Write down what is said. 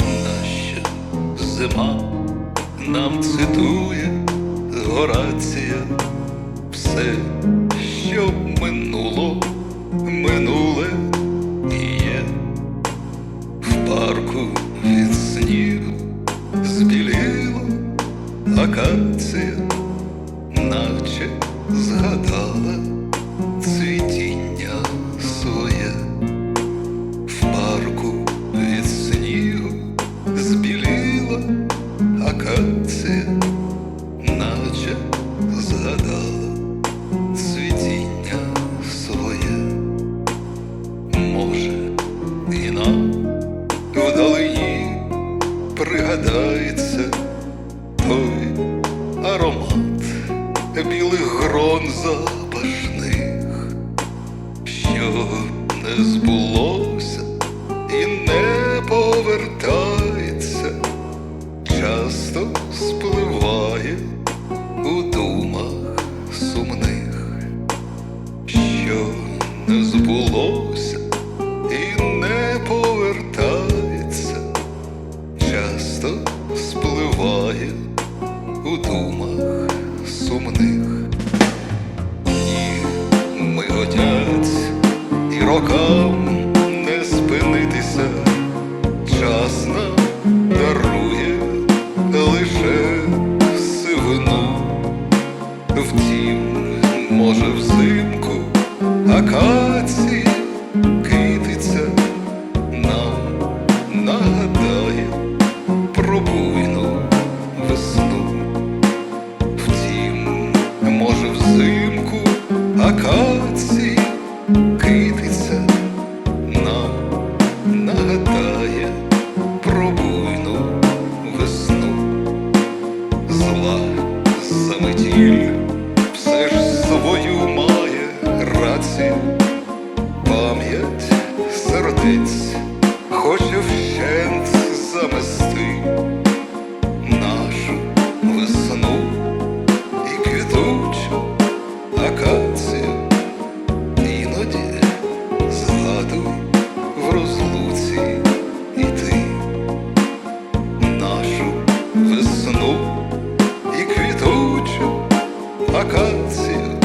Нащо зима нам цитує Горація все, що минуло, минуле і є. В парку від снігу збіліло акація, наче згадала аромат білих грон запашних, що не збулося і не повертається, часто спливає у думах сумних, що не збулося і не повертається, часто спливає у думах сумних. Дні миготять і рокам не спинитися, час нам дарує лише сивину. Втім, може, взимку акації китиця нам нагадає про буйну акації китиця нам нагадає про буйну весну. Зла заметіль все ж свою має рацію, пам'ять сердець весну і квітучу акацію.